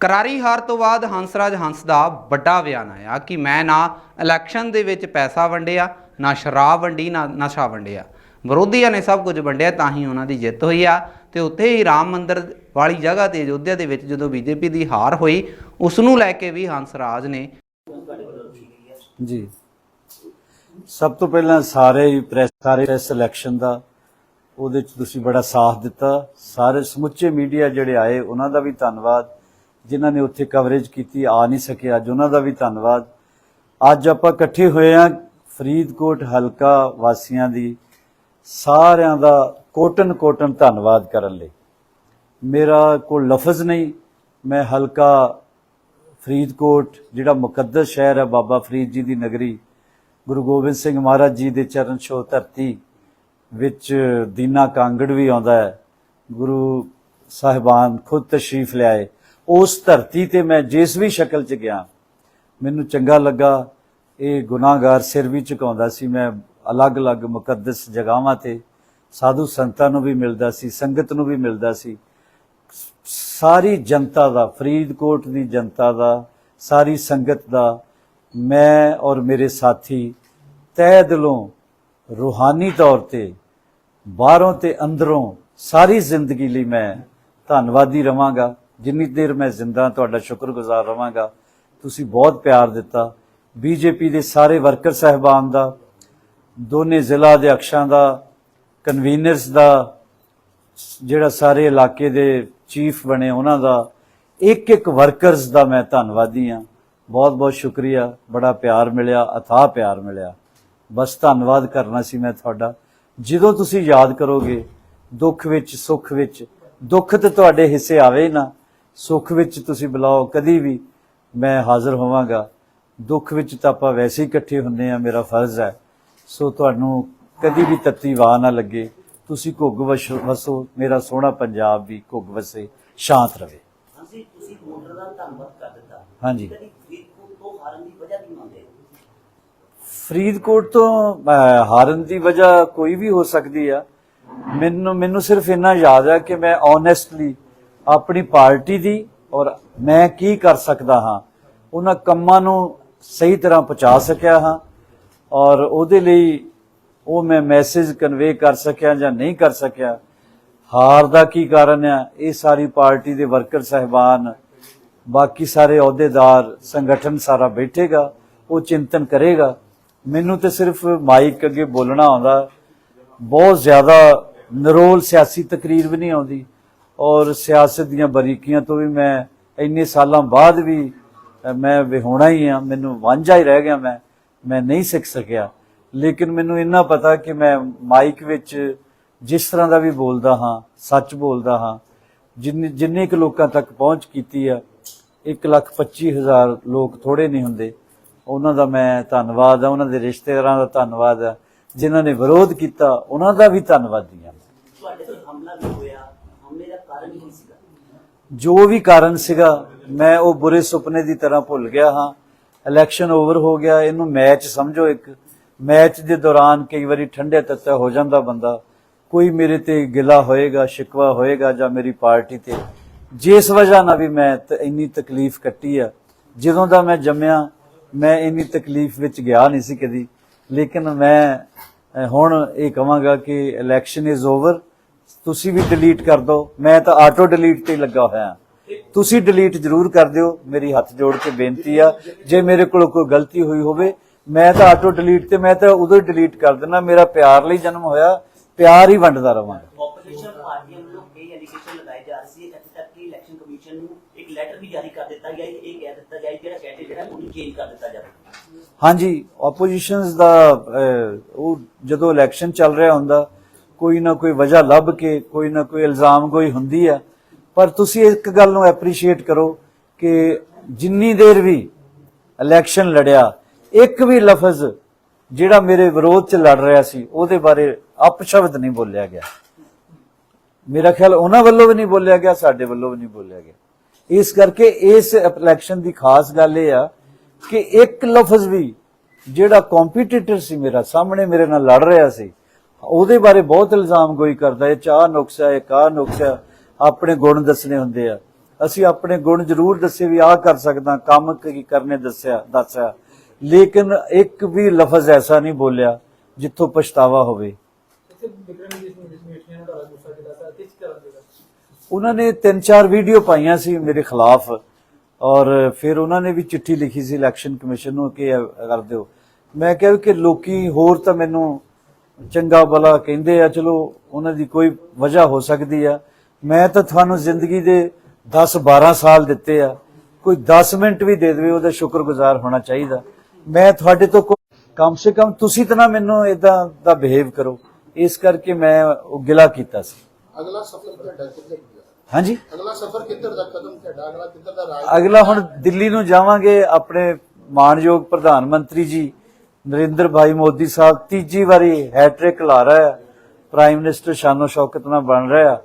ਕਰਾਰੀ ਹਾਰ ਤੋਂ ਬਾਅਦ ਹੰਸਰਾਜ ਹੰਸ ਦਾ ਵੱਡਾ ਬਿਆਨ ਆਇਆ ਕਿ ਮੈਂ ਨਾ ਇਲੈਕਸ਼ਨ ਦੇ ਵਿੱਚ ਪੈਸਾ ਵੰਡਿਆ, ਨਾ ਸ਼ਰਾਬ ਵੰਡੀ, ਨਾ ਨਸ਼ਾ ਵੰਡਿਆ। ਵਿਰੋਧੀਆਂ ਨੇ ਸਭ ਕੁਝ ਵੰਡਿਆ, ਤਾਂ ਹੀ ਉਹਨਾਂ ਦੀ ਜਿੱਤ ਹੋਈ ਆ। ਤੇ ਉੱਥੇ ਹੀ ਰਾਮ ਮੰਦਿਰ ਵਾਲੀ ਜਗ੍ਹਾ ਤੇ ਅਯੋਧਿਆ ਦੇ ਵਿੱਚ ਜਦੋਂ ਬੀਜੇਪੀ ਦੀ ਹਾਰ ਹੋਈ ਉਸ ਨੂੰ ਲੈ ਕੇ ਵੀ ਹੰਸਰਾਜ ਨੇ ਜੀ। ਸਭ ਤੋਂ ਪਹਿਲਾਂ ਸਾਰੇ ਪ੍ਰੈਸ ਸਾਰੇ ਪ੍ਰੈਸ ਇਲੈਕਸ਼ਨ ਦਾ, ਉਹਦੇ ਚ ਤੁਸੀਂ ਬੜਾ ਸਾਥ ਦਿੱਤਾ। ਸਾਰੇ ਸਮੁੱਚੇ ਮੀਡੀਆ ਜਿਹੜੇ ਆਏ, ਉਹਨਾਂ ਦਾ ਵੀ ਧੰਨਵਾਦ। ਜਿਨ੍ਹਾਂ ਨੇ ਉੱਥੇ ਕਵਰੇਜ ਕੀਤੀ, ਆ ਨਹੀਂ ਸਕੇ। ਅੱਜ ਉਹਨਾਂ ਦਾ ਵੀ ਧੰਨਵਾਦ। ਅੱਜ ਆਪਾਂ ਇਕੱਠੇ ਹੋਏ ਆ ਫਰੀਦਕੋਟ ਹਲਕਾ ਵਾਸੀਆਂ ਦੀ। ਸਾਰਿਆਂ ਦਾ ਕੋਟਨ ਕੋਟਨ ਧੰਨਵਾਦ ਕਰਨ ਲਈ। ਮੇਰਾ ਕੋਲ ਲਫ਼ਜ਼ ਨਹੀਂ, ਮੈਂ ਹਲਕਾ ਫਰੀਦਕੋਟ, ਜਿਹੜਾ ਮੁਕੱਦਸ ਸ਼ਹਿਰ ਹੈ ਬਾਬਾ ਫਰੀਦ ਜੀ ਦੀ ਨਗਰੀ, ਗੁਰੂ ਗੋਬਿੰਦ ਸਿੰਘ ਮਹਾਰਾਜ ਜੀ ਦੇ ਚਰਨ ਛੋਹ ਧਰਤੀ ਵਿੱਚ ਦੀਨਾ ਕਾਂਗੜ ਵੀ ਆਉਂਦਾ ਹੈ। ਗੁਰੂ ਸਾਹਿਬਾਨ ਖੁਦ ਤਸ਼ਰੀਫ ਲਿਆਏ। ਉਸ ਧਰਤੀ ਤੇ ਮੈਂ ਜਿਸ ਵੀ ਸ਼ਕਲ 'ਚ ਗਿਆ, ਮੈਨੂੰ ਚੰਗਾ ਲੱਗਾ। ਇਹ ਗੁਨਾਹਗਾਰ ਸਿਰ ਵੀ ਝੁਕਾਉਂਦਾ ਸੀ। ਮੈਂ ਅਲੱਗ-ਅਲੱਗ ਮੁਕੱਦਸ ਜਗ੍ਹਾਵਾਂ ਤੇ ਸਾਧੂ ਸੰਤਾਂ ਨੂੰ ਵੀ ਮਿਲਦਾ ਸੀ, ਸੰਗਤ ਨੂੰ ਵੀ ਮਿਲਦਾ ਸੀ। ਸਾਰੀ ਜਨਤਾ ਦਾ, ਫਰੀਦਕੋਟ ਦੀ ਜਨਤਾ ਦਾ, ਸਾਰੀ ਸੰਗਤ ਦਾ, ਮੈਂ ਔਰ ਮੇਰੇ ਸਾਥੀ ਤਹਿ ਦਿਲੋਂ ਰੂਹਾਨੀ ਤੌਰ ਤੇ ਬਾਹਰੋਂ ਤੇ ਅੰਦਰੋਂ ਸਾਰੀ ਜ਼ਿੰਦਗੀ ਲਈ ਮੈਂ ਧੰਨਵਾਦੀ ਰਵਾਂਗਾ। ਜਿੰਨੀ ਦੇਰ ਮੈਂ ਜ਼ਿੰਦਾ ਤੁਹਾਡਾ ਸ਼ੁਕਰਗੁਜ਼ਾਰ ਰਵਾਂਗਾ। ਤੁਸੀਂ ਬਹੁਤ ਪਿਆਰ ਦਿੱਤਾ। ਬੀਜੇਪੀ ਦੇ ਸਾਰੇ ਵਰਕਰ ਸਹਿਬਾਨ ਦਾ, ਦੋਨੇ ਜ਼ਿਲ੍ਹਾ ਅਧਿਕਸ਼ਾਂ ਦਾ ਕਨਵੀਨਰਸ ਦਾ, ਜਿਹੜਾ ਸਾਰੇ ਇਲਾਕੇ ਦੇ ਚੀਫ ਬਣੇ ਉਹਨਾਂ ਦਾ ਇੱਕ ਇੱਕ ਵਰਕਰਸ ਦਾ ਮੈਂ ਧੰਨਵਾਦੀ ਹਾਂ। ਬਹੁਤ ਬਹੁਤ ਸ਼ੁਕਰੀਆ। ਬੜਾ ਪਿਆਰ ਮਿਲਿਆ, ਅਥਾਹ ਪਿਆਰ ਮਿਲਿਆ। ਬਸ ਧੰਨਵਾਦ ਕਰਨਾ ਸੀ ਮੈਂ ਤੁਹਾਡਾ। ਜਦੋਂ ਤੁਸੀਂ ਯਾਦ ਕਰੋਗੇ, ਦੁੱਖ ਵਿੱਚ, ਸੁੱਖ ਵਿੱਚ, ਦੁੱਖ ਤੇ ਤੁਹਾਡੇ ਹਿੱਸੇ ਆਵੇ ਨਾ ਸੁੱਖ ਵਿੱਚ ਤੁਸੀਂ ਬੁਲਾਓ ਕਦੀ ਵੀ ਮੈਂ ਹਾਜ਼ਰ ਹੋਵਾਂਗਾ। ਦੁੱਖ ਵਿੱਚ ਤਾਂ ਆਪਾਂ ਵੈਸੇ ਹੀ ਇਕੱਠੇ ਹੁੰਦੇ ਆ ਮੇਰਾ ਫਰਜ਼ ਹੈ। ਸੋ ਤੁਹਾਨੂੰ ਕਦੀ ਵੀ ਤੱਤੀ ਵਾਹ ਨਾ ਲੱਗੇ। ਤੁਸੀਂ ਘੁੱਗ ਵਸ- ਮੇਰਾ ਸੋਹਣਾ ਪੰਜਾਬ ਵੀ ਘੁੱਗ ਵਸੇ ਸ਼ਾਂਤ ਰਵੇ ਅਸੀਂ ਤੁਸੀਂ ਵੋਟਰ ਦਾ ਧੰਨਵਾਦ ਕਰ ਦਿੱਤਾ। ਹਾਂਜੀ। ਫਰੀਦਕੋਟ ਤੋਂ ਹਾਰਨ ਦੀ ਵਜ੍ਹਾ ਕੀ ਮੰਨਦੇ? ਹੋ ਫਰੀਦਕੋਟ ਤੋਂ ਅਹ, ਹਾਰਨ ਦੀ ਵਜ੍ਹਾ ਕੋਈ ਵੀ ਹੋ ਸਕਦੀ ਆ। ਮੈਨੂੰ ਮੈਨੂੰ ਸਿਰਫ ਇੰਨਾ ਯਾਦ ਹੈ ਕਿ ਮੈਂ ਓਨੈਸਟਲੀ ਆਪਣੀ ਪਾਰਟੀ ਦੀ ਔਰ ਮੈਂ ਕੀ ਕਰ ਸਕਦਾ ਹਾਂ, ਉਹਨਾਂ ਕੰਮਾਂ ਨੂੰ ਸਹੀ ਤਰ੍ਹਾਂ ਪਹੁੰਚਾ ਸਕਿਆ ਹਾਂ ਔਰ ਉਹਦੇ ਲਈ ਉਹ ਮੈਂ ਮੈਸੇਜ ਕਨਵੇ ਕਰ ਸਕਿਆ ਜਾਂ ਨਹੀਂ ਕਰ ਸਕਿਆ। ਹਾਰ ਦਾ ਕੀ ਕਾਰਨ ਆ? ਇਹ ਸਾਰੀ ਪਾਰਟੀ ਦੇ ਵਰਕਰ ਸਹਿਬਾਨ, ਬਾਕੀ ਸਾਰੇ ਅਹੁਦੇਦਾਰ, ਸੰਗਠਨ ਸਾਰਾ ਬੈਠੇਗਾ, ਉਹ ਚਿੰਤਨ ਕਰੇਗਾ। ਮੈਨੂੰ ਤੇ ਸਿਰਫ ਮਾਈਕ ਅੱਗੇ ਬੋਲਣਾ ਆਉਂਦਾ। ਬਹੁਤ ਜ਼ਿਆਦਾ ਨਰੋਲ ਸਿਆਸੀ ਤਕਰੀਰ ਵੀ ਨਹੀਂ ਆਉਂਦੀ। ਔਰ ਸਿਆਸਤ ਦੀਆਂ ਬਰੀਕੀਆਂ ਤੋਂ ਵੀ ਮੈਂ ਇੰਨੇ ਸਾਲਾਂ ਬਾਅਦ ਵੀ ਮੈਂ ਵਿਹੋਣਾ ਹੀ ਆ ਮੈਨੂੰ ਵਾਂਝਾ ਹੀ ਰਹਿ ਗਿਆ ਮੈਂ ਮੈਂ ਨਹੀਂ ਸਿੱਖ ਸਕਿਆ। ਲੇਕਿਨ ਮੈਨੂੰ ਇੰਨਾ ਪਤਾ ਕਿ ਮੈਂ ਮਾਈਕ ਵਿੱਚ ਜਿਸ ਤਰ੍ਹਾਂ ਦਾ ਵੀ ਬੋਲਦਾ ਹਾਂ, ਸੱਚ ਬੋਲਦਾ ਹਾਂ, ਜਿੰਨੇ ਜਿੰਨੇ ਕੁ ਲੋਕਾਂ ਤੱਕ ਪਹੁੰਚ ਕੀਤੀ ਆ 125000 ਲੋਕ ਥੋੜੇ ਨਹੀਂ ਹੁੰਦੇ। ਉਹਨਾਂ ਦਾ ਮੈਂ ਧੰਨਵਾਦ ਆ, ਉਹਨਾਂ ਦੇ ਰਿਸ਼ਤੇਦਾਰਾਂ ਦਾ ਧੰਨਵਾਦ ਆ, ਜਿਨ੍ਹਾਂ ਨੇ ਵਿਰੋਧ ਕੀਤਾ, ਉਹਨਾਂ ਦਾ ਵੀ ਧੰਨਵਾਦੀ ਆ ਤੁਹਾਡੇ ਤੇ ਹਮਲਾ ਵੀ ਹੋਇਆ। ਜੋ ਵੀ ਕਾਰਨ ਸੀਗਾ, ਮੈਂ ਉਹ ਬੁਰੇ ਸੁਪਨੇ ਦੀ ਤਰ੍ਹਾਂ ਭੁੱਲ ਗਿਆ ਹਾਂ। ਇਲੈਕਸ਼ਨ ਓਵਰ ਹੋ ਗਿਆ, ਇਹਨੂੰ ਮੈਚ ਸਮਝੋ ਇੱਕ। ਮੈਚ ਦੇ ਦੌਰਾਨ ਕਈ ਵਾਰੀ ਠੰਡੇ ਤੱਤਾ ਹੋ ਜਾਂਦਾ ਬੰਦਾ। ਕੋਈ ਮੇਰੇ ਤੇ ਗਿਲਾ ਹੋਏਗਾ, ਸ਼ਿਕਵਾ ਹੋਏਗਾ ਜਾਂ ਮੇਰੀ ਪਾਰਟੀ ਤੇ। ਜਿਸ ਵਜ੍ਹਾ ਨਾਲ ਵੀ ਮੈਂ ਇੰਨੀ ਤਕਲੀਫ ਕੱਟੀ ਆ। ਜਦੋਂ ਦਾ ਮੈਂ ਜੰਮਿਆ, ਮੈਂ ਇੰਨੀ ਤਕਲੀਫ ਵਿੱਚ ਗਿਆ ਨਹੀਂ ਸੀ ਕਦੀ। ਲੇਕਿਨ ਮੈਂ ਹੁਣ ਇਹ ਕਹਾਂਗਾ ਕਿ ਇਲੈਕਸ਼ਨ ਇਜ਼ ਓਵਰ ਤੁਸੀਂ ਵੀ ਡਿਲੀਟ ਕਰ ਦਿਓ ਮੈਂ ਤਾਂ ਆਟੋ ਡਿਲੀਟ ਤੇ ਲੱਗਾ ਹੋਇਆ। ਤੁਸੀਂ ਡਿਲੀਟ ਜ਼ਰੂਰ ਕਰ ਦਿਓ। ਮੇਰੀ ਹੱਥ ਜੋੜ ਕੇ ਬੇਨਤੀ ਆ ਜੇ ਮੇਰੇ ਕੋਲ ਕੋਈ ਗਲਤੀ ਹੋਈ ਹੋਵੇ ਮੈਂ ਤਾਂ ਆਟੋ ਡਿਲੀਟ ਤੇ ਮੈਂ ਤਾਂ ਉਦੋਂ ਡਿਲੀਟ ਕਰ ਦੇਣਾ ਮੇਰਾ ਪਿਆਰ ਲਈ ਜਨਮ ਹੋਇਆ। ਪਿਆਰ ਹੀ ਵੰਡਦਾ ਰਵਾਂਗਾ ਆਪੋਜੀਸ਼ਨ ਪਾਰਟੀਆਂ ਵੱਲੋਂ ਕਈ ਐਲੀਗੇਸ਼ਨ ਲਗਾਏ ਜਾ ਰਹੇ ਸੀ। ਇੱਥੇ ਤੱਕ ਕਿ ਇਲੈਕਸ਼ਨ ਕਮਿਸ਼ਨ ਨੂੰ ਇੱਕ ਲੈਟਰ ਵੀ ਜਾਰੀ ਕਰ ਦਿੱਤਾ ਗਿਆ ਇਹ ਕਹਿ ਦਿੱਤਾ ਗਿਆ ਜਿਹੜਾ ਕੈਂਡੀਡੇਟ ਜਿਹੜਾ ਉਹਨੂੰ ਚੇਂਜ ਕਰ ਦਿੱਤਾ ਜਾਵੇ। ਹਾਂਜੀ ਆਪੋਜੀਸ਼ਨਸ ਦਾ ਉਹ ਜਦੋਂ ਇਲੈਕਸ਼ਨ ਚੱਲ ਰਿਹਾ ਹੁੰਦਾ ਕੋਈ ਨਾ ਕੋਈ ਵਜ੍ਹਾ ਲੱਭ ਕੇ, ਕੋਈ ਨਾ ਕੋਈ ਇਲਜ਼ਾਮ ਕੋਈ ਹੁੰਦੀ ਆ। ਪਰ ਤੁਸੀਂ ਇੱਕ ਗੱਲ ਨੂੰ ਐਪਰੀਸ਼ੀਏਟ ਕਰੋ ਕਿ ਜਿੰਨੀ ਦੇਰ ਵੀ ਇਲੈਕਸ਼ਨ ਲੜਿਆ, ਇੱਕ ਵੀ ਲਫ਼ਜ਼ ਜਿਹੜਾ ਮੇਰੇ ਵਿਰੋਧ 'ਚ ਲੜ ਰਿਹਾ ਸੀ, ਉਹਦੇ ਬਾਰੇ ਅਪਸ਼ਬਦ ਨਹੀਂ ਬੋਲਿਆ ਗਿਆ। ਮੇਰਾ ਖਿਆਲ ਉਹਨਾਂ ਵੱਲੋਂ ਵੀ ਨਹੀਂ ਬੋਲਿਆ ਗਿਆ, ਸਾਡੇ ਵੱਲੋਂ ਵੀ ਨਹੀਂ ਬੋਲਿਆ ਗਿਆ। ਇਸ ਕਰਕੇ ਇਸ ਇਲੈਕਸ਼ਨ ਦੀ ਖਾਸ ਗੱਲ ਇਹ ਆ ਕਿ ਇੱਕ ਲਫ਼ਜ਼ ਵੀ ਜਿਹੜਾ ਕੰਪੀਟੀਟਰ ਸੀ ਮੇਰਾ, ਸਾਹਮਣੇ ਮੇਰੇ ਨਾਲ ਲੜ ਰਿਹਾ ਸੀ ਉਹਦੇ ਬਾਰੇ ਬਹੁਤ ਇਲਜ਼ਾਮ ਕੋਈ ਕਰਦਾ ਇਹ ਚਾਹ ਨੁਕਸਾ ਇਹ ਕਾ ਨੁਕਸਾ ਆਪਣੇ ਗੁਣ ਦੱਸਣੇ ਹੁੰਦੇ ਆ। ਅਸੀਂ ਆਪਣੇ ਗੁਣ ਜ਼ਰੂਰ ਦੱਸੇ ਵੀ ਆਹ ਕਰ ਸਕਦਾ ਕੰਮ ਕੀ ਕਰਨੇ ਦੱਸਿਆ ਦੱਸਿਆ। ਲੇਕਿਨ ਇੱਕ ਵੀ ਲਫ਼ਜ਼ ਐਸਾ ਨਹੀਂ ਬੋਲਿਆ ਜਿੱਥੋਂ ਪਛਤਾਵਾ ਹੋਵੇ। ਉਹਨਾਂ ਨੇ ਤਿੰਨ ਚਾਰ ਵੀਡੀਓ ਪਾਈਆਂ ਸੀ ਮੇਰੇ ਖਿਲਾਫ ਔਰ ਫਿਰ ਉਹਨਾਂ ਨੇ ਵੀ ਚਿੱਠੀ ਲਿਖੀ ਸੀ ਇਲੈਕਸ਼ਨ ਕਮਿਸ਼ਨ ਨੂੰ ਕਿ ਕਰ ਦਿਓ। ਮੈਂ ਕਿਹਾ ਕਿ ਲੋਕੀ ਹੋਰ ਤਾਂ ਮੈਨੂੰ ਚੰਗਾ ਭਲਾ ਕਹਿੰਦੇ ਆ ਚਲੋ ਉਹਨਾਂ ਦੀ ਕੋਈ ਵਜ੍ਹਾ ਹੋ ਸਕਦੀ ਆ। ਮੈਂ ਤਾਂ ਤੁਹਾਨੂੰ ਜ਼ਿੰਦਗੀ ਦੇ 10 12 ਸਾਲ ਦਿੱਤੇ ਆ। ਕੋਈ 10 ਮਿੰਟ ਵੀ ਦੇ ਦੇਵੇ ਉਹਦਾ ਸ਼ੁਕਰਗੁਜ਼ਾਰ ਹੋਣਾ ਚਾਹੀਦਾ। ਮੈਂ ਤੁਹਾਡੇ ਤੋਂ ਕਮ ਸੇ ਕਮ ਤੁਸੀਂ ਤਾਂ ਨਾ ਮੈਨੂੰ ਇਦਾਂ ਦਾ ਬਿਹੇਵ ਕਰੋ। ਇਸ ਕਰਕੇ ਮੈਂ ਉਹ ਗਿਲਾ ਕੀਤਾ ਸੀ। ਅਗਲਾ ਸਫ਼ਰ ਤੁਹਾਡਾ ਕਿੱਧਰ ਹਾਂਜੀ? ਅਗਲਾ ਸਫ਼ਰ ਕਿੱਧਰ ਦਾ ਕਦਮ ਤੁਹਾਡਾ? ਅਗਲਾ ਕਿੱਧਰ ਦਾ ਰਾਜ? ਅਗਲਾ ਹੁਣ ਦਿੱਲੀ ਨੂੰ ਜਾਵਾਂਗੇ ਆਪਣੇ ਮਾਨਯੋਗ ਪ੍ਰਧਾਨ ਮੰਤਰੀ ਜੀ। ਨਰਿੰਦਰ ਭਾਈ ਮੋਦੀ ਸਾਹਿਬ ਤੀਜੀ ਵਾਰੀ ਹੈਟ੍ਰਿਕ ਲਾ ਰਿਹਾ ਹੈ। ਪ੍ਰਾਈਮ ਮਿਨਿਸਟਰ ਸ਼ਾਨੋ ਸ਼ੌਕਤ ਨਾਲ ਬਣ ਰਿਹਾ।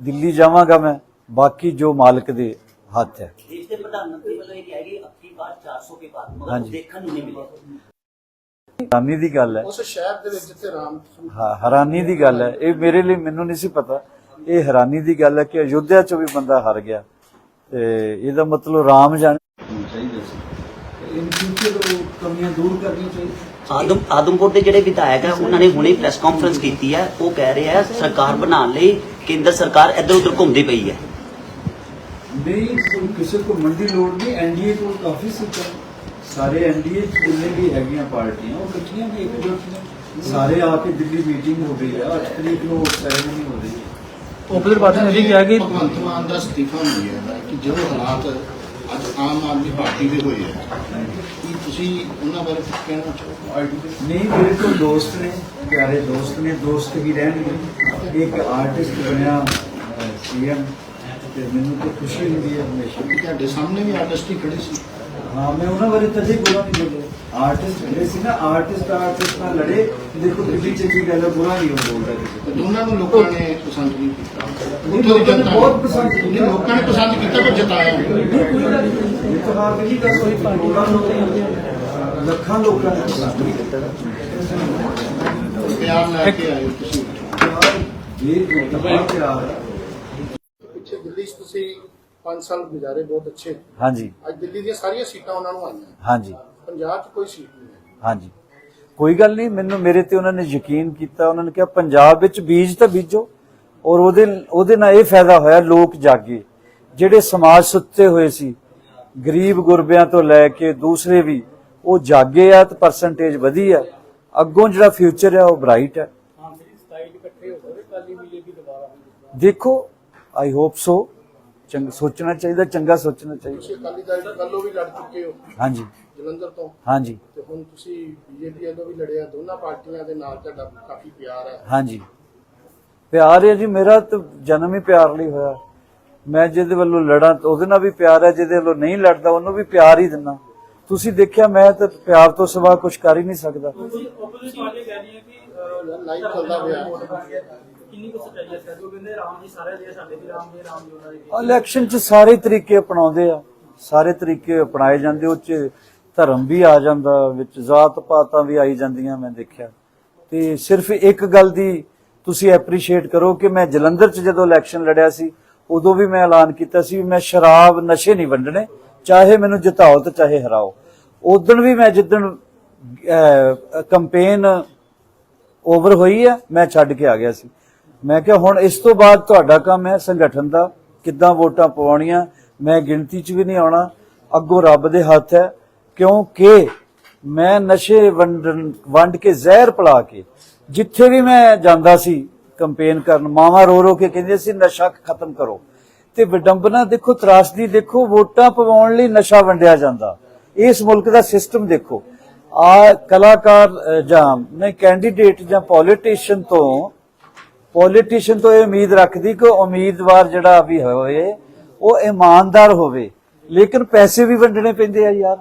ਦਿੱਲੀ ਜਾਵਾਂਗਾ ਮੈਂ। ਬਾਕੀ ਜੋ ਮਾਲਕ ਦੇ ਹੱਥ ਹੈ। ਦੇਸ਼ ਦੇ ਪ੍ਰਧਾਨ ਮੰਤਰੀ ਵੱਲੋਂ ਇਹ ਕਿਹਾ ਕਿ ਅਬਕੀ ਬਾਰ 400 ਕੇ ਬਾਅਦ ਮਗਰ ਹਾਂਜੀ। ਦੇਖਣ ਨੂੰ ਨਹੀਂ ਮਿਲਿਆ। ਹੈਰਾਨੀ ਦੀ ਗੱਲ ਹੈ। ਉਸ ਸ਼ਹਿਰ ਦੇ ਵਿੱਚ ਜਿੱਥੇ ਰਾਮ ਹਾਂ ਹੈਰਾਨੀ ਦੀ ਗੱਲ ਹੈ। ਇਹ ਮੇਰੇ ਲਈ ਮੈਨੂੰ ਨਹੀਂ ਸੀ ਪਤਾ। ਇਹ ਹੈਰਾਨੀ ਦੀ ਗੱਲ ਹੈ ਕਿ ਅਯੁੱਧਿਆ ਚ ਵੀ ਬੰਦਾ ਹਾਰ ਗਿਆ। ਤੇ ਇਹਦਾ ਮਤਲਬ ਰਾਮ ਜਾਣ ਚਾਹੀਦਾ ਸੀ। ਇਨ ਫਿਊਚਰ ਕਮੀਆਂ ਦੂਰ ਕਰਨੀਆਂ ਚਾਹੀਦੀਆਂ? ਆਦਮ ਆਦਮਪੁਰ ਦੇ ਜਿਹੜੇ ਵਿਧਾਇਕ ਆ ਉਹਨਾਂ ਨੇ ਹੁਣੇ ਪ੍ਰੈਸ ਕਾਨਫਰੰਸ ਕੀਤੀ ਹੈ ਉਹ ਕਹਿ ਰਹੇ ਆ ਸਰਕਾਰ ਬਣਾਉਣ ਲਈ ਕੇਂਦਰ ਸਰਕਾਰ ਇੱਧਰ ਉੱਧਰ ਘੁੰਮਦੀ ਪਈ ਹੈ ਨਹੀਂ ਕੋਈ ਕਿਸੇ ਕੋ ਮੰਡੀ ਲੋੜ ਨਹੀਂ। ਐਨਡੀਏ ਕੋਲ ਕਾਫੀ ਸੀਟਾਂ ਸਾਰੇ ਐਨਡੀਏ ਜਿੰਨੇ ਵੀ ਹੈਗੀਆਂ ਪਾਰਟੀਆਂ ਉਹ ਇਕੱਠੀਆਂ ਵੀ ਇਕਜੁੱਟ ਨੇ ਸਾਰੇ ਆ ਕੇ ਦਿੱਲੀ ਮੀਟਿੰਗ ਹੋ ਗਈ ਹੈ 8 ਤਰੀਕ ਨੂੰ ਸੈਰੇਮਨੀ ਹੋ ਰਹੀ ਹੈ ਉਪਦਰ ਪਾਰਟੀ ਨੇ ਵੀ ਕਿਹਾ ਕਿ ਭਗਵੰਤ ਮਾਨ ਦਾ ਅਸਤੀਫਾ ਮਿਲਿਆ ਹੈ ਕਿ ਜੋ ਹਾਲਾਤ ਅੱਜ ਆਮ ਆਦਮੀ ਪਾਰਟੀ ਦੇ ਹੋਏ ਆ। ਕੀ ਤੁਸੀਂ ਉਹਨਾਂ ਬਾਰੇ ਕੁਝ ਕਹਿਣਾ ਚਾਹੋਗੇ ਨਹੀਂ ਮੇਰੇ ਕੋਲ ਦੋਸਤ ਨੇ ਪਿਆਰੇ ਦੋਸਤ ਨੇ ਦੋਸਤ ਵੀ ਰਹਿਣਗੇ। ਇੱਕ ਆਰਟਿਸਟ ਬਣਿਆ ਸੀਐਮ ਤੇ ਮੈਨੂੰ ਤਾਂ ਖੁਸ਼ੀ ਹੁੰਦੀ ਹੈ ਹਮੇਸ਼ਾ। ਤੁਹਾਡੇ ਸਾਹਮਣੇ ਵੀ ਆਰਟਿਸਟ ਹੀ ਖੜੇ ਸੀ। ਹਾਂ ਮੈਂ ਉਹਨਾਂ ਬਾਰੇ ਤਾਂ ਜੀ ਬੁਰਾ ਨਹੀਂ ਬੋਲਿਆ। ਆਰਟਿਸਟ ਜਿਹੜੇ ਸੀ ਨਾ ਆਰਟਿਸਟ ਆਰਟਿਸਟ ਨਾਲ ਲੜੇ ਦੇਖੋ ਕਿੰਨੀ ਚੰਗੀ ਗੱਲ ਹੈ ਬੁਰਾ ਨਹੀਂ ਉਹ ਬੋਲਦਾ ਕਿਸੇ ਤੇ। ਦੋਨਾਂ ਨੂੰ ਲੋਕਾਂ ਨੇ ਪਸੰਦ ਨਹੀਂ ਕੀਤਾ। ਨਹੀਂ, ਉੱਥੋਂ ਦੀ ਨੇ ਜਨਤਾ ਬਹੁਤ ਪਸੰਦ ਕੀਤਾ। ਨਹੀਂ, ਲੋਕਾਂ ਨੇ ਪਸੰਦ ਕੀਤਾ ਪਰ ਜਤਾਇਆ। ਨਹੀਂ। ਇਹ ਤਾਂ ਹਾਂ ਕਿ ਤਾਂ ਕੋਈ ਕਰੋੜਾਂ ਲੋਕਾਂ ਲੱਖਾਂ ਲੋਕਾਂ ਨੇ ਪਸੰਦ ਕੀਤਾ। ਪਿਆਰ ਲੈ ਕੇ ਆਏ ਤੁਸੀਂ। ਇਹ ਬਹੁਤ ਪਿਆਰ ਹੈ। ਪਿੱਛੇ ਦਿੱਲੀ 'ਚ ਤੁਸੀਂ 5 ਸਾਲ ਗੁਜ਼ਾਰੇ ਬਹੁਤ ਅੱਛੇ। ਹਾਂਜੀ। ਅੱਜ ਦਿੱਲੀ ਦੀਆਂ ਸਾਰੀਆਂ ਸੀਟਾਂ ਉਹਨਾਂ ਨੂੰ ਆਈਆਂ। ਹਾਂਜੀ। ਪੰਜਾਬ 'ਚ ਕੋਈ ਸੀਟ ਨਹੀਂ ਹੈ। ਹਾਂਜੀ। ਕੋਈ ਗੱਲ ਨਹੀਂ ਮੈਨੂੰ ਮੇਰੇ ਤੇ ਉਹਨਾਂ ਨੇ ਯਕੀਨ ਕੀਤਾ ਉਹਨਾਂ ਨੇ ਕਿਹਾ ਪੰਜਾਬ ਵਿੱਚ ਬੀਜ ਤਾਂ ਬੀਜੋ ਔਰ ਉਹਦੇ ਉਹਦੇ ਨਾਲ ਇਹ ਫਾਇਦਾ ਹੋਇਆ ਲੋਕ ਜਾਗੇ। ਜਿਹੜੇ ਸਮਾਜ ਸੁੱਤੇ ਹੋਏ ਸੀ ਗਰੀਬ ਗੁਰਬਿਆਂ ਤੋਂ ਲੈ ਕੇ ਦੂਸਰੇ ਵੀ ਉਹ ਜਾਗੇ ਆ ਤੇ ਪਰਸੈਂਟੇਜ ਵਧੀ ਆ ਅੱਗੋਂ ਜਿਹੜਾ ਫਿਊਚਰ ਹੈ ਉਹ ਬ੍ਰਾਈਟ ਹੈ ਦੇਖੋ ਆਈ ਹੋਪ ਸੋ ਚੰਗ ਸੋਚਣਾ ਚਾਹੀਦਾ ਚੰਗਾ ਸੋਚਣਾ ਚਾਹੀਦਾ। ਤੁਸੀਂ ਅਕਾਲੀ ਦਲ ਵੱਲੋਂ ਵੀ ਲੜ ਚੁੱਕੇ ਹੋ। ਹਾਂਜੀ। ਜਲੰਧਰ ਤੋਂ। ਹਾਂਜੀ। ਤੇ ਹੁਣ ਤੁਸੀਂ ਬੀਜੇਪੀ ਵੱਲੋਂ ਵੀ ਲੜਿਆ ਦੋਨਾਂ ਪਾਰਟੀਆਂ ਦੇ ਨਾਲ ਤੁਹਾਡਾ ਕਾਫੀ ਪਿਆਰ ਹੈ। ਹਾਂਜੀ। ਪਿਆਰ ਹੈ ਜੀ ਮੇਰਾ ਤਾਂ ਜਨਮ ਹੀ ਪਿਆਰ ਲਈ ਹੋਇਆ। ਮੈਂ ਜਿਹਦੇ ਵੱਲੋਂ ਲੜਾਂ ਤਾਂ ਉਹਦੇ ਨਾਲ ਵੀ ਪਿਆਰ ਹੈ ਜਿਹਦੇ ਵੱਲੋਂ ਨਹੀਂ ਲੜਦਾ ਉਹਨੂੰ ਵੀ ਪਿਆਰ ਹੀ ਦਿੰਦਾ। ਤੁਸੀਂ ਦੇਖਿਆ ਮੈਂ ਤਾਂ ਪਿਆਰ ਤੋਂ ਸਿਵਾ ਕੁਝ ਕਰ ਹੀ ਨਹੀਂ ਸਕਦਾ। ਆਪੋਜ਼ਿਟ ਪਾਰਟੀ ਕਹਿ ਰਹੀ ਹੈ ਕਿ ਲਾਈਵ ਚੱਲਦਾ ਪਿਆ। ਕਿੰਨੀ ਕੁ ਸੱਚਾਈ ਹੈ ਸਰ ਉਹ ਕਹਿੰਦੇ ਰਾਮ ਜੀ ਸਾਰੇ ਦੇ ਸਾਡੇ ਵੀ ਰਾਮ ਦੇ ਰਾਮ ਜੀ ਉਹਨਾਂ ਦੇ ਇਲੈਕਸ਼ਨ 'ਚ ਸਾਰੇ ਤਰੀਕੇ ਅਪਣਾਉਂਦੇ ਆ। ਸਾਰੇ ਤਰੀਕੇ ਅਪਣਾਏ ਜਾਂਦੇ ਉਹ 'ਚ ਧਰਮ ਵੀ ਆ ਜਾਂਦਾ, ਵਿੱਚ ਜ਼ਾਤ ਪਾਤਾਂ ਵੀ ਆਈ ਜਾਂਦੀਆਂ ਮੈਂ ਦੇਖਿਆ। ਤੇ ਸਿਰਫ ਇੱਕ ਗੱਲ ਦੀ ਤੁਸੀਂ ਐਪਰੀਸ਼ੀਏਟ ਕਰੋ ਕਿ ਮੈਂ ਜਲੰਧਰ 'ਚ ਜਦੋਂ ਇਲੈਕਸ਼ਨ ਲੜਿਆ ਸੀ, ਉਦੋਂ ਵੀ ਮੈਂ ਐਲਾਨ ਕੀਤਾ ਸੀ ਵੀ ਮੈਂ ਸ਼ਰਾਬ ਨਸ਼ੇ ਨਹੀਂ ਵੰਡਣੇ, ਚਾਹੇ ਮੈਨੂੰ ਜਿਤਾਓ ਤੇ ਚਾਹੇ ਹਰਾਓ। ਉਦੋਂ ਵੀ ਮੈਂ ਜਿੱਦਣ ਕੰਪੇਨ ਓਵਰ ਹੋਈ ਆ, ਮੈਂ ਛੱਡ ਕੇ ਆ ਗਿਆ ਸੀ। ਮੈਂ ਕਿਹਾ, ਹੁਣ ਇਸ ਤੋਂ ਬਾਅਦ ਤੁਹਾਡਾ ਕੰਮ ਹੈ ਸੰਗਠਨ ਦਾ, ਕਿੱਦਾਂ ਵੋਟਾਂ ਪਵਾਉਣੀਆਂ? ਮੈਂ ਗਿਣਤੀ 'ਚ ਵੀ ਨਹੀਂ ਆਉਣਾ। ਅੱਗੋਂ ਰੱਬ ਦੇ ਹੱਥ ਹੈ, ਕਿਉਂਕਿ ਮੈਂ ਨਸ਼ੇ ਵੰਡ ਕੇ ਜ਼ਹਿਰ ਪਿਲਾ ਕੇ, ਜਿੱਥੇ ਵੀ ਮੈਂ ਜਾਂਦਾ ਸੀ ਕੰਪੇਨ ਕਰਨ, ਮਾਵਾ ਰੋ ਰੋ ਕੇ ਕਹਿੰਦੇ ਸੀ, ਨਸ਼ਾ ਖਤਮ ਕਰੋ। ਤੇ ਵਿਡੰਬਨਾ ਦੇਖੋ, ਤਰਾਸਦੀ ਦੇਖੋ, ਵੋਟਾਂ ਪਵਾਉਣ ਲਈ ਨਸ਼ਾ ਵੰਡਿਆ ਜਾਂਦਾ। ਇਸ ਮੁਲਕ ਦਾ ਸਿਸਟਮ ਦੇਖੋ। ਆ ਕਲਾਕਾਰ ਜਾਂ ਨਹੀਂ ਕੈਂਡੀਡੇਟ ਜਾਂ ਪੋਲੀਟੀਸ਼ੀਅਨ ਤੋਂ ਪੋਲੀਟੀਸ਼ੀਅਨ ਤੋਂ ਇਹ ਉਮੀਦ ਰੱਖਦੀ ਕਿ ਉਮੀਦਵਾਰ ਜਿਹੜਾ ਵੀ ਹੋਵੇ ਉਹ ਇਮਾਨਦਾਰ ਹੋਵੇ। ਲੇਕਿਨ ਪੈਸੇ ਵੀ ਵੰਡਣੇ ਪੈਂਦੇ ਆ ਯਾਰ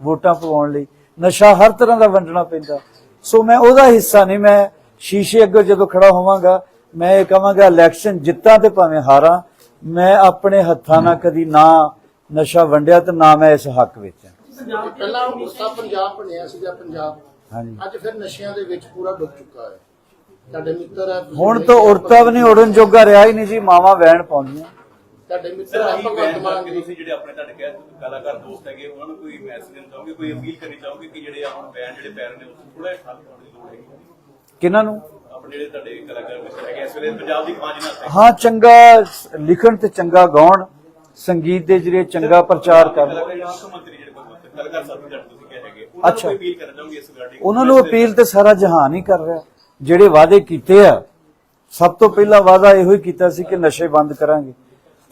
ਵੋਟਾਂ ਪਵਾਉਣ ਲਈ। ਨਸ਼ਾ ਹਰ ਤਰ੍ਹਾਂ ਦਾ ਵੰਡਣਾ ਪੈਂਦਾ। ਸੋ ਮੈਂ ਉਹਦਾ ਹਿੱਸਾ ਨਹੀਂ ਮੈਂ ਸ਼ੀਸ਼ੇ ਅੱਗੇ ਜਦੋਂ ਖੜਾ ਹੋਵਾਂਗਾ ਮੈਂ ਇਹ ਕਹਾਂਗਾ ਇਲੈਕਸ਼ਨ ਜਿੱਤਾਂ ਤੇ ਭਾਵੇਂ ਹਾਰਾਂ ਮੈਂ ਆਪਣੇ ਹੱਥਾਂ ਨਾਲ ਕਦੀ ਨਾ ਨਸ਼ਾ ਵੰਡਿਆ ਤੇ ਨਾ ਮੈਂ ਇਸ ਹੱਕ ਵਿੱਚ ਪਹਿਲਾਂ ਉਸਦਾ ਪੰਜਾਬ ਬਣਿਆ ਸੀਗਾ ਪੰਜਾਬ। ਹਾਂਜੀ। ਅੱਜ ਫਿਰ ਨਸ਼ਿਆਂ ਦੇ ਵਿੱਚ ਪੂਰਾ ਡੁੱਬ ਚੁੱਕਾ ਹੈ। ਮਿੱਤਰ ਤੁਸੀਂ ਹੁਣ ਤਾਂ ਉੜਤਾ ਵੀ ਨਹੀਂ ਉੜਨ ਜੋਗਾ ਰਿਹਾ ਹੀ ਨਹੀਂ ਜੀ ਮਾਵਾ ਵੈਣ ਪਾਉਂਦੀਆਂ। ਤੁਹਾਡੇ ਮਿੱਤਰ ਸਰ ਆ ਆਹੀ ਭਗਵੰਤ ਬੈਨ ਮਾਨ ਕਰਕੇ ਜੀ ਤੁਸੀਂ ਜਿਹੜੇ ਆਪਣੇ ਤੁਹਾਡੇ ਕਹਿ ਕਲਾਕਾਰ ਦੋਸਤ ਹੈਗੇ ਉਹਨਾਂ ਨੂੰ ਕੋਈ ਮੈਸੇਜ ਦੇਣਾ ਚਾਹੋਗੇ ਕੋਈ ਅਪੀਲ ਕਰਨੀ ਚਾਹੋਗੇ ਕਿ ਜਿਹੜੇ ਹੁਣ ਬੈਨ ਜਿਹੜੇ ਪੈ ਰਹੇ ਨੇ ਉਸ ਥੋੜਾ ਜਿਹਾ ਠੱਲ ਪਾਉਣ ਦੀ ਲੋੜ ਹੈਗੀ? ਕਿਹਨਾਂ ਨੂੰ? ਆਪਣੇ ਜਿਹੜੇ ਤੁਹਾਡੇ ਕਲਾਕਾਰ ਮਿੱਤਰ ਹੈਗੇ ਇਸ ਵੇਲੇ ਪੰਜਾਬ ਦੀ ਕਮਾਂਜ ਨਾਲ ਹਾਂ ਚੰਗਾ ਲਿਖਣ ਤੇ ਚੰਗਾ ਗਾਉਣ ਸੰਗੀਤ ਦੇ ਜਰੀਏ ਚੰਗਾ ਪ੍ਰਚਾਰ ਕਰਨ। ਮੁੱਖ ਮੰਤਰੀ ਜਿਹੜੇ ਭਗਵੰਤ ਕਲਾਕਾਰ ਸਾਥੀ ਜਿਹੜੇ ਤੁਸੀਂ ਕਹੇ ਹੈਗੇ ਉਹਨਾਂ ਨੂੰ ਅੱਛਾ। ਕੋਈ ਅਪੀਲ ਕਰਨਾ ਚਾਹੋਗੇ ਇਸ ਰਿਗਾਰਡਿੰਗ ਉਹਨਾਂ ਨੂੰ ਅਪੀਲ ਤੇ ਸਾਰਾ ਜਹਾਨ ਹੀ ਕਰ ਰਿਹਾ। ਜਿਹੜੇ ਵਾਅਦੇ ਕੀਤੇ ਆ ਸਭ ਤੋਂ ਪਹਿਲਾ ਵਾਅਦਾ ਇਹੋ ਹੀ ਕੀਤਾ ਸੀ ਕਿ ਨਸ਼ੇ ਬੰਦ ਕਰਾਂਗੇ।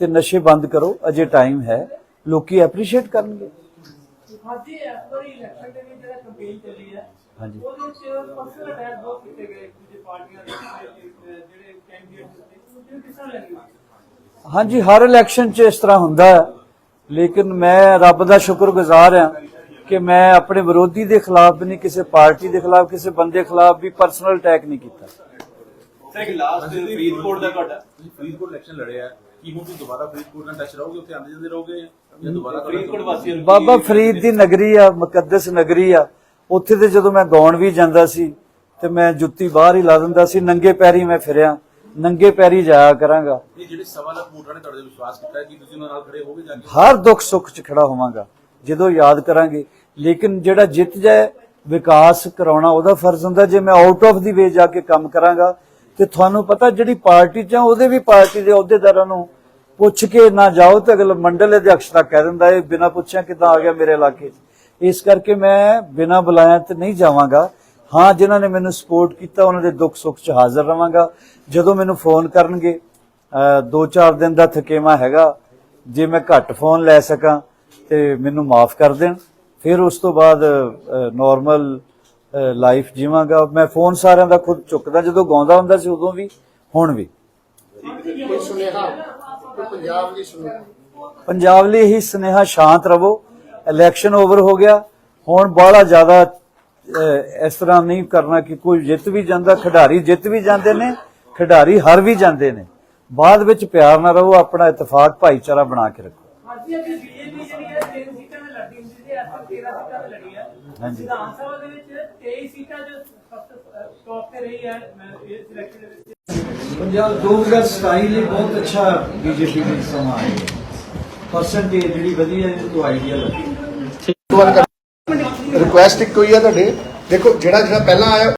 ਤੇ ਨਸ਼ੇ ਬੰਦ ਕਰੋ ਅਜੇ ਟਾਈਮ ਹੈ। ਲੋਕੀ ਐਪਰੀਸ਼ੀਏਟ ਕਰਨਗੇ। ਹਾਂਜੀ ਇਸ ਵਾਰੀ ਇਲੈਕਸ਼ਨ ਦੇ ਵਿੱਚ ਜਿਹੜਾ ਕੰਪੇਨ ਚੱਲੀ ਹੈ ਹਾਂਜੀ। ਉਹਦੇ ਵਿੱਚ ਪਰਸਨਲ ਅਟੈਕ ਬਹੁਤ ਕੀਤੇ ਗਏ ਦੂਜੇ ਪਾਰਟੀਆਂ ਦੇ ਅਹ, ਜਿਹੜੇ ਕੈਂਡੀਡੇਟ ਸੀ ਉਹ ਕਿਸ ਤਰ੍ਹਾਂ ਲੱਗੇ ਹਾਂਜੀ ਹਰ ਇਲੈਕਸ਼ਨ 'ਚ ਇਸ ਤਰ੍ਹਾਂ ਹੁੰਦਾ ਹੈ। ਲੇਕਿਨ ਮੈਂ ਰੱਬ ਦਾ ਸ਼ੁਕਰਗੁਜ਼ਾਰ ਹਾਂ ਕਿ ਮੈਂ ਆਪਣੇ ਵਿਰੋਧੀ ਦੇ ਖਿਲਾਫ ਵੀ ਨਹੀਂ ਕਿਸੇ ਪਾਰਟੀ ਦੇ ਖਿਲਾਫ ਕਿਸੇ ਬੰਦੇ ਖਿਲਾਫ ਵੀ ਪਰਸਨਲ ਅਟੈਕ ਨਹੀਂ ਕੀਤਾ। ਸਰ ਇੱਕ ਲਾਸਟ ਫਰੀਦਕੋਟ ਦਾ ਤੁਹਾਡਾ? ਤੁਸੀਂ ਫਰੀਦਕੋਟ ਇਲੈਕਸ਼ਨ ਲੜਿਆ ਕੀ ਹੁਣ ਤੁਸੀਂ ਦੁਬਾਰਾ ਫਰੀਦਕੋਟ ਨਾਲ ਟੱਚ ਰਹੋਗੇ ਉੱਥੇ ਆਉਂਦੇ ਜਾਂਦੇ ਰਹੋਗੇ? ਜਾਂ ਦੁਬਾਰਾ ਤੁਹਾਡਾ- ਫਰੀਦਕੋਟ ਵਾਸੀਆਂ ਨੂੰ ਬਾਬਾ ਫਰੀਦ ਦੀ ਨਗਰੀ ਆ ਮੁਕੱਦਸ ਨਗਰੀ ਆ। ਉੱਥੇ ਤੇ ਜਦੋਂ ਮੈਂ ਗਾਉਣ ਵੀ ਜਾਂਦਾ ਸੀ ਤੇ ਮੈਂ ਜੁੱਤੀ ਬਾਹਰ ਹੀ ਲਾ ਦਿੰਦਾ ਸੀ ਨੰਗੇ ਪੈਰੀ ਮੈਂ ਫਿਰਿਆ। ਨੰਗੇ ਪੈਰੀ ਜਾਇਆ ਕਰਾਂਗਾ। ਇਹ ਜਿਹੜੇ ਸਵਾ ਲੱਖ ਵੋਟਰਾਂ ਨੇ ਤੁਹਾਡੇ ਤੇ ਵਿਸ਼ਵਾਸ ਕੀਤਾ ਕਿ ਤੁਸੀਂ ਉਹਨਾਂ ਨਾਲ ਖੜੇ ਹੋਗੇ ਜਾਂ ਹਰ ਦੁੱਖ ਸੁੱਖ 'ਚ ਖੜਾ ਹੋਵਾਂਗਾ। ਜਦੋਂ ਯਾਦ ਕਰਾਂਗੇ। ਲੇਕਿਨ ਜਿਹੜਾ ਜਿੱਤ ਜਾਏ ਵਿਕਾਸ ਕਰਾਉਣਾ ਉਹਦਾ ਫਰਜ਼ ਹੁੰਦਾ। ਜੇ ਮੈਂ ਆਊਟ ਆਫ ਦੀ ਵੇ ਜਾ ਕੇ ਕੰਮ ਕਰਾਂਗਾ ਤੇ ਤੁਹਾਨੂੰ ਪਤਾ ਜਿਹੜੀ ਪਾਰਟੀ 'ਚ ਉਹਦੇ ਵੀ ਪਾਰਟੀ ਦੇ ਅਹੁਦੇਦਾਰਾਂ ਨੂੰ ਪੁੱਛ ਕੇ ਨਾ ਜਾਓ ਤੇ ਅਗਲਾ ਮੰਡਲ ਅਧਿਕਸ਼ ਤਾਂ ਕਹਿ ਦਿੰਦਾ ਇਹ ਬਿਨਾਂ ਪੁੱਛਿਆ ਕਿੱਦਾਂ ਆ ਗਿਆ ਮੇਰੇ ਇਲਾਕੇ 'ਚ? ਇਸ ਕਰਕੇ ਮੈਂ ਬਿਨਾਂ ਬੁਲਾਇਆ ਤੇ ਨਹੀਂ ਜਾਵਾਂਗਾ। ਹਾਂ ਜਿਨ੍ਹਾਂ ਨੇ ਮੈਨੂੰ ਸਪੋਰਟ ਕੀਤਾ ਉਹਨਾਂ ਦੇ ਦੁੱਖ ਸੁੱਖ 'ਚ ਹਾਜ਼ਰ ਰਵਾਂਗਾ। ਜਦੋਂ ਮੈਨੂੰ ਫੋਨ ਕਰਨਗੇ ਅ, ਦੋ ਚਾਰ ਦਿਨ ਦਾ ਥਕੇਵਾ ਹੈਗਾ ਜੇ ਮੈਂ ਘੱਟ ਫੋਨ ਲੈ ਸਕਾਂ ਤੇ ਮੈਨੂੰ ਮਾਫ ਕਰ ਦੇਣ। ਫਿਰ ਉਸ ਤੋਂ ਬਾਅਦ ਨਾਰਮਲ ਲਾਈਫ ਜੀਵਾਂਗਾ। ਮੈਂ ਫੋਨ ਸਾਰਿਆਂ ਦਾ ਖੁਦ ਚੁੱਕਦਾ ਜਦੋਂ ਗਾਉਂਦਾ ਹੁੰਦਾ ਸੀ ਉਦੋਂ ਵੀ ਹੁਣ ਵੀ। ਕੋਈ ਸੁਨੇਹਾ ਕੋਈ ਪੰਜਾਬ ਲਈ ਸੁਨੇਹਾ? ਪੰਜਾਬ ਲਈ ਇਹੀ ਸੁਨੇਹਾ ਸ਼ਾਂਤ ਰਵੋ ਇਲੈਕਸ਼ਨ ਓਵਰ ਹੋ ਗਿਆ। ਹੁਣ ਬਾਹਲਾ ਜ਼ਿਆਦਾ ਇਸ ਤਰ੍ਹਾਂ ਨਹੀਂ ਕਰਨਾ ਕਿ ਕੋਈ ਜਿੱਤ ਵੀ ਜਾਂਦਾ ਖਿਡਾਰੀ ਜਿੱਤ ਵੀ ਜਾਂਦੇ ਨੇ ਖਿਡਾਰੀ ਹਾਰ ਵੀ ਜਾਂਦੇ ਨੇ। ਬਾਅਦ ਵਿੱਚ ਪਿਆਰ ਨਾਲ ਰਹੋ ਆਪਣਾ ਇਤਫਾਕ ਭਾਈਚਾਰਾ ਬਣਾ ਕੇ ਰੱਖੋ। ਹਾਂਜੀ ਅੱਜ ਬੀਜੇਪੀ ਜਿਹੜੀ ਹੈ 3 ਸੀਟਾਂ ਤੇ ਲੜਦੀ ਹੁੰਦੀ ਸੀ ਅੱਜ 13 ਸੀਟਾਂ ਤੇ ਲੜੀ ਹੈ ਹਾਂਜੀ। ਵਿਧਾਨ ਸਭਾ ਦੇ ਵਿੱਚ 23 ਸੀਟਾਂ ਜੋ ਸਭ ਤੋਂ ਟੌਪ ਤੇ ਰਹੀ ਹੈ ਮੈਂ ਇਸ ਇਲੈਕਸ਼ਨ ਦੇ ਵਿੱਚ ਪੰਜਾਬ 2027 ਲਈ ਬਹੁਤ ਅੱਛਾ ਬੀਜੇਪੀ ਲਈ ਸਮਾਂ ਹੈ। ਪਰਸੈਂਟੇਜ ਜਿਹੜੀ ਵਧੀਆ ਇਹ ਤੋਂ ਆਈਡੀਆ ਲੱਗੀ। ਰਿਕੁਐਸਟ ਇੱਕ ਹੋਈ ਹੈ ਤੁਹਾਡੇ। ਦੇਖੋ ਜਿਹੜਾ ਜਿਹੜਾ ਪਹਿਲਾਂ ਆਇਆ